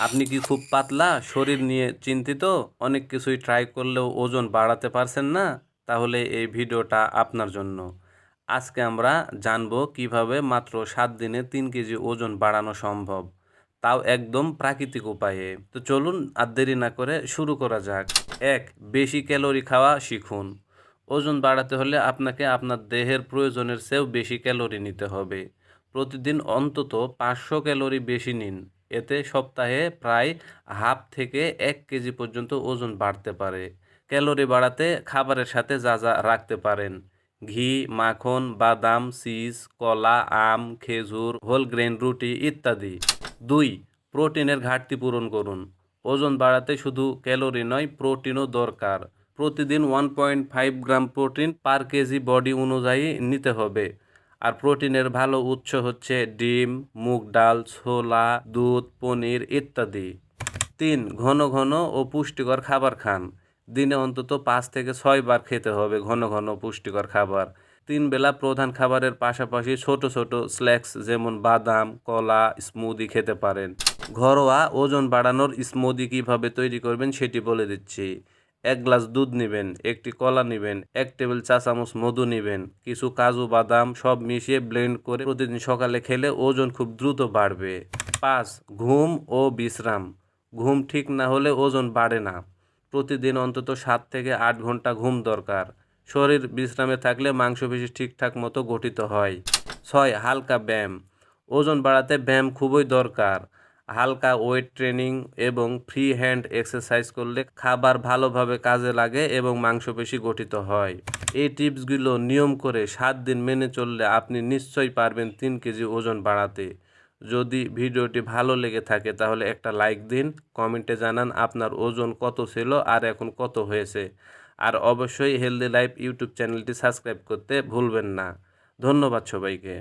আপনি কি খুব পাতলা? শরীর নিয়ে চিন্তিত? অনেক কিছুই ট্রাই করলেও ওজন বাড়াতে পারছেন না? তাহলে এই ভিডিওটা আপনার জন্য। আজকে আমরা জানব কীভাবে মাত্র সাত দিনে তিন কেজি ওজন বাড়ানো সম্ভব। তাও একদম প্রাকৃতিক উপায়ে। তো চলুন আর দেরি না করে শুরু করা যাক। এক, বেশি ক্যালোরি খাওয়া শিখুন। ওজন বাড়াতে হলে আপনাকে আপনার দেহের প্রয়োজনের চেয়েও বেশি ক্যালোরি নিতে হবে। প্রতিদিন অন্তত পাঁচশো ক্যালোরি বেশি নিন। এতে সপ্তাহে প্রায় হাফ থেকে এক কেজি পর্যন্ত ওজন বাড়তে পারে। ক্যালোরি বাড়াতে খাবারের সাথে যা যা রাখতে পারেন। ঘি, মাখন, বাদাম, চিজ, কলা, আম, খেজুর, হোল গ্রেন, রুটি ইত্যাদি। দুই, প্রোটিনের ঘাটতি পূরণ করুন। ওজন বাড়াতে শুধু ক্যালোরি নয়, প্রোটিনও দরকার। প্রতিদিন one point five gram protein per KG body অনুযায়ী নিতে হবে। আর প্রোটিনের ভালো উৎস হচ্ছে ডিম, মুগ ডাল, ছোলা, দুধ, পনির ইত্যাদি। তিন, ঘন ঘন ও পুষ্টিকর খাবার খান। দিনে অন্তত পাঁচ থেকে ছয় বার খেতে হবে ঘন ঘন পুষ্টিকর খাবার। তিন বেলা প্রধান খাবারের পাশাপাশি ছোট ছোট স্ন্যাক্স যেমন বাদাম, কলা, স্মুদি খেতে পারেন। ঘরোয়া ওজন বাড়ানোর স্মুদি কীভাবে তৈরি করবেন সেটি বলে দিচ্ছি। এক গ্লাস দুধ নেবেন, একটি কলা নেবেন, এক টেবিল চা চামচ মধু নেবেন, কিছু কাজু, বাদাম সব মিশিয়ে ব্লেন্ড করে প্রতিদিন সকালে খেলে ওজন খুব দ্রুত বাড়বে। পাঁচ, ঘুম ও বিশ্রাম। ঘুম ঠিক না হলে ওজন বাড়ে না। প্রতিদিন অন্তত সাত থেকে আট ঘণ্টা ঘুম দরকার। শরীর বিশ্রামে থাকলে মাংসপেশি ঠিকঠাক মতো গঠিত হয়। ছয়, হালকা ব্যায়াম। ওজন বাড়াতে ব্যায়াম খুবই দরকার। হালকা ওয়েট ট্রেনিং এবং ফ্রি হ্যান্ড এক্সারসাইজ করলে খাবার ভালোভাবে কাজে লাগে এবং মাংসপেশি গঠিত হয়। এই টিপসগুলো নিয়ম করে সাত দিন মেনে চললে আপনি নিশ্চয়ই পারবেন তিন কেজি ওজন বাড়াতে। যদি ভিডিওটি ভালো লেগে থাকে তাহলে একটা লাইক দিন, কমেন্টে জানান আপনার ওজন কত ছিল আর এখন কত হয়েছে। আর অবশ্যই হেলদি লাইফ ইউটিউব চ্যানেলটি সাবস্ক্রাইব করতে ভুলবেন না। ধন্যবাদ সবাইকে।